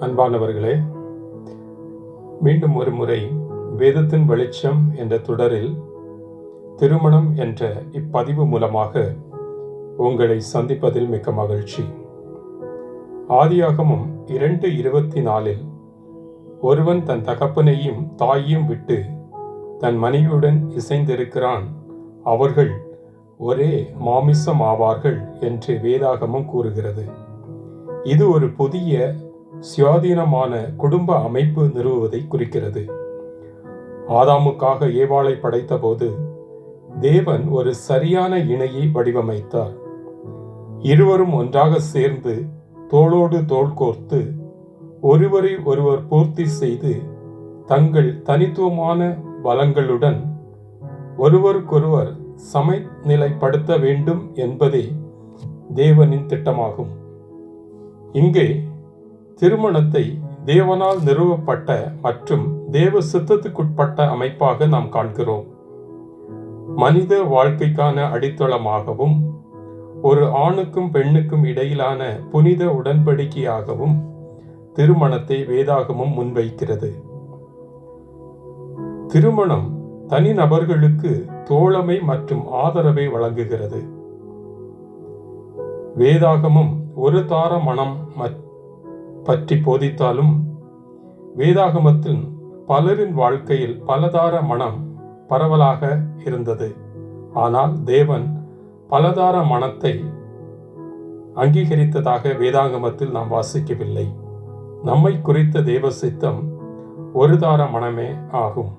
அன்பானவர்களே மீண்டும் ஒரு முறை வேதத்தின் வெளிச்சம் என்ற தொடரில் திருமணம் என்ற இப்பதிவு மூலமாக உங்களை சந்திப்பதில் மிக்க மகிழ்ச்சி. ஆதியாகமும் இரண்டு இருபத்தி நாலில் ஒருவன் தன் தகப்பனையும் தாயையும் விட்டு தன் மனைவியுடன் இசைந்திருக்கிறான் அவர்கள் ஒரே மாமிசம் ஆவார்கள் என்று வேதாகமம் கூறுகிறது. இது ஒரு புதிய சுயாதீனமான குடும்ப அமைப்பு நிறுவுவதை குறிக்கிறது. ஆதாமுக்காக ஏவாளை படைத்தபோது தேவன் ஒரு சரியான இணையை வடிவமைத்தார். இருவரும் ஒன்றாக சேர்ந்து தோளோடு தோள் கோர்த்து ஒருவரை ஒருவர் பூர்த்தி செய்து தங்கள் தனித்துவமான பலங்களுடன் ஒருவருக்கொருவர் சமநிலைப்படுத்த வேண்டும் என்பதே தேவனின் திட்டமாகும். இங்கே திருமணத்தை தேவனால் நிறுவப்பட்ட மற்றும் தேவ சித்தத்துக்குட்பட்ட அமைப்பாக நாம் காண்கிறோம். மனித வாழ்க்கைக்கான அடித்தளமாகவும் ஒரு ஆணுக்கும் பெண்ணுக்கும் இடையிலான புனித உடன்படிக்கையாகவும் திருமணத்தை வேதாகமும் முன்வைக்கிறது. திருமணம் தனிநபர்களுக்கு தோழமை மற்றும் ஆதரவை வழங்குகிறது. வேதாகமும் ஒரு தார மனம் பற்றி போதித்தாலும் வேதாகமத்தில் பலரின் வாழ்க்கையில் பலதார மனம் பரவலாக இருந்தது. ஆனால் தேவன் பலதார மனத்தை அங்கீகரித்ததாக வேதாகமத்தில் நாம் வாசிக்கவில்லை. நம்மை குறித்த தேவ சித்தம் ஒரு தார மனமே ஆகும்.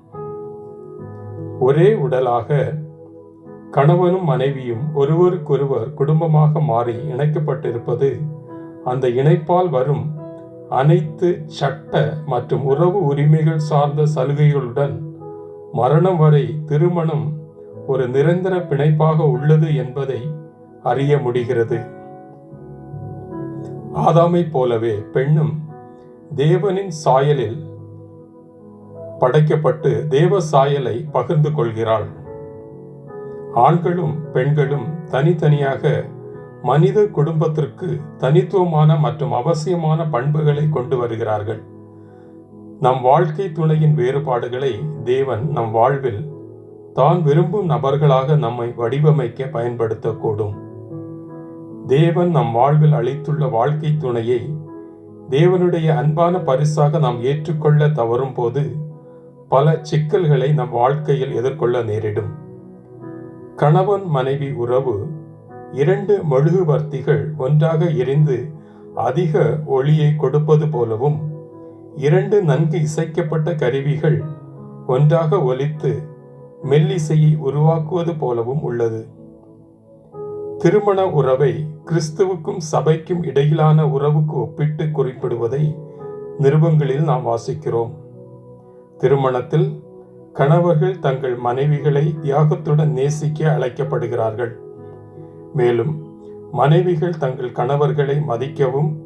ஒரே உடலாக கணவனும் மனைவியும் ஒருவருக்கொருவர் குடும்பமாக மாறி இணைக்கப்பட்டிருப்பது அந்த இணைப்பால் வரும் அனைத்து சட்ட மற்றும் உறவு உரிமைகள் சார்ந்த சலுகைகளுடன் மரணம் வரை திருமணம் ஒரு நிரந்தர பிணைப்பாக உள்ளது என்பதை அறிய முடிகிறது. ஆதாமை போலவே பெண்ணும் தேவனின் சாயலில் படைக்கப்பட்டு தேவ சாயலை பகிர்ந்து கொள்கிறாள். ஆண்களும் பெண்களும் தனித்தனியாக மனித குடும்பத்திற்கு தனித்துவமான மற்றும் அவசியமான பண்புகளை கொண்டு வருகிறார்கள். நம் வாழ்க்கை துணையின் வேறுபாடுகளை தேவன் நம் வாழ்வில் தான் விரும்பும் நபர்களாக நம்மை வடிவமைக்க பயன்படுத்தக்கூடும். தேவன் நம் வாழ்வில் அளித்துள்ள வாழ்க்கை துணையை தேவனுடைய அன்பான பரிசாக நாம் ஏற்றுக்கொள்ள தவறும் போது பல சிக்கல்களை நம் வாழ்க்கையில் எதிர்கொள்ள நேரிடும். கணவன் மனைவி உறவு இரண்டு மெழுகுவர்த்திகள் ஒன்றாக எரிந்து அதிக ஒளியை கொடுப்பது போலவும் இரண்டு நன்கு இசைக்கப்பட்ட கருவிகள் ஒன்றாக ஒலித்து மெல்லிசையை உருவாக்குவது போலவும் உள்ளது. திருமண உறவை கிறிஸ்துவுக்கும் சபைக்கும் இடையிலான உறவுக்கு ஒப்பிட்டு குறிப்பிடுவதை நிருபங்களில் நாம் வாசிக்கிறோம். திருமணத்தில் கணவர்கள் தங்கள் மனைவிகளை தியாகத்துடன் நேசிக்க அழைக்கப்படுகிறார்கள். மேலும் மனைவிகள் தங்கள் கணவர்களை மதிக்கவும்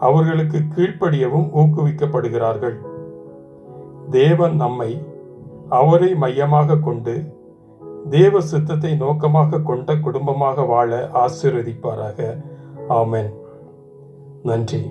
அவர்களுக்கு கீழ்ப்படியவும் ஊக்குவிக்கப்படுகிறார்கள். தேவன் நம்மை அவரை மையமாக கொண்டு தேவ சித்தத்தை நோக்கமாக கொண்ட குடும்பமாக வாழ ஆசீர்வதிப்பாராக. ஆமென். நன்றி.